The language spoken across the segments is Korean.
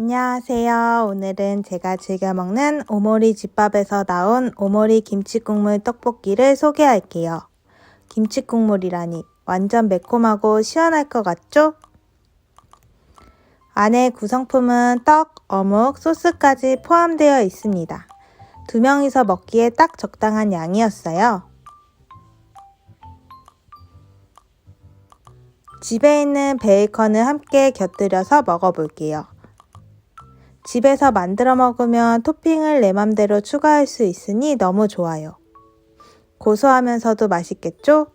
안녕하세요. 오늘은 제가 즐겨 먹는 오모리 집밥에서 나온 오모리 김치 국물 떡볶이를 소개할게요. 김치 국물이라니 완전 매콤하고 시원할 것 같죠? 안에 구성품은 떡, 어묵, 소스까지 포함되어 있습니다. 두 명이서 먹기에 딱 적당한 양이었어요. 집에 있는 베이컨을 함께 곁들여서 먹어볼게요. 집에서 만들어 먹으면 토핑을 내 맘대로 추가할 수 있으니 너무 좋아요. 고소하면서도 맛있겠죠?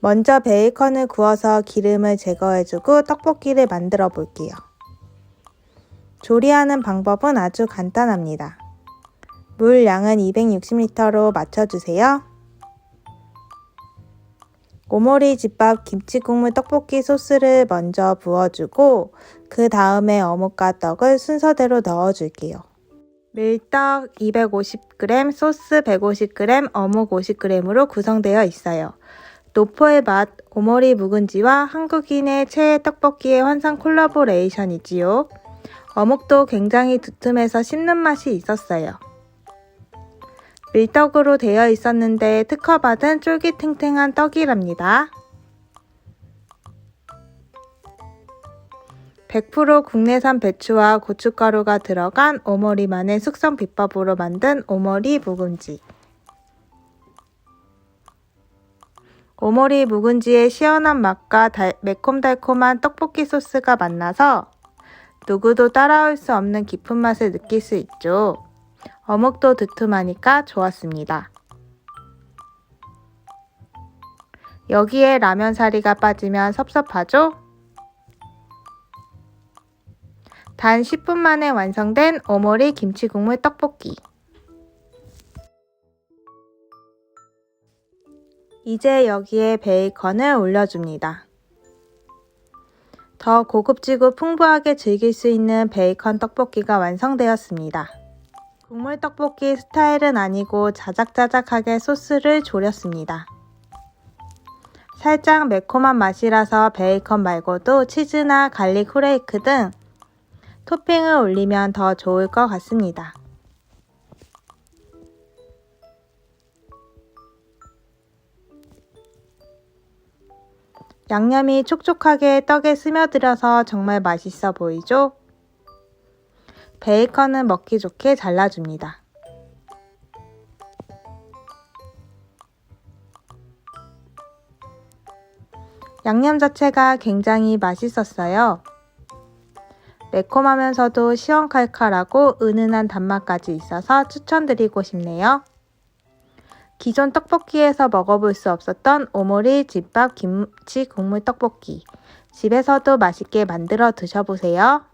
먼저 베이컨을 구워서 기름을 제거해주고 떡볶이를 만들어 볼게요. 조리하는 방법은 아주 간단합니다. 물 양은 260리터로 맞춰주세요. 오모리 집밥 김치 국물 떡볶이 소스를 먼저 부어주고 그 다음에 어묵과 떡을 순서대로 넣어줄게요. 밀떡 250g, 소스 150g, 어묵 50g으로 구성되어 있어요. 노포의 맛, 오모리 묵은지와 한국인의 최애 떡볶이의 환상 콜라보레이션이지요. 어묵도 굉장히 두툼해서 씹는 맛이 있었어요. 밀떡으로 되어 있었는데 특허받은 쫄깃탱탱한 떡이랍니다. 100% 국내산 배추와 고춧가루가 들어간 오모리만의 숙성 비법으로 만든 오모리 묵은지. 오모리 묵은지의 시원한 맛과 달, 매콤달콤한 떡볶이 소스가 만나서 누구도 따라올 수 없는 깊은 맛을 느낄 수 있죠. 어묵도 두툼하니까 좋았습니다. 여기에 라면 사리가 빠지면 섭섭하죠? 단 10분 만에 완성된 오모리 김치 국물 떡볶이. 이제 여기에 베이컨을 올려줍니다. 더 고급지고 풍부하게 즐길 수 있는 베이컨 떡볶이가 완성되었습니다. 국물 떡볶이 스타일은 아니고 자작자작하게 소스를 졸였습니다. 살짝 매콤한 맛이라서 베이컨 말고도 치즈나 갈릭 후레이크 등 토핑을 올리면 더 좋을 것 같습니다. 양념이 촉촉하게 떡에 스며들어서 정말 맛있어 보이죠? 베이컨은 먹기 좋게 잘라줍니다. 양념 자체가 굉장히 맛있었어요. 매콤하면서도 시원칼칼하고 은은한 단맛까지 있어서 추천드리고 싶네요. 기존 떡볶이에서 먹어볼 수 없었던 오모리 집밥 김치 국물 떡볶이. 집에서도 맛있게 만들어 드셔보세요.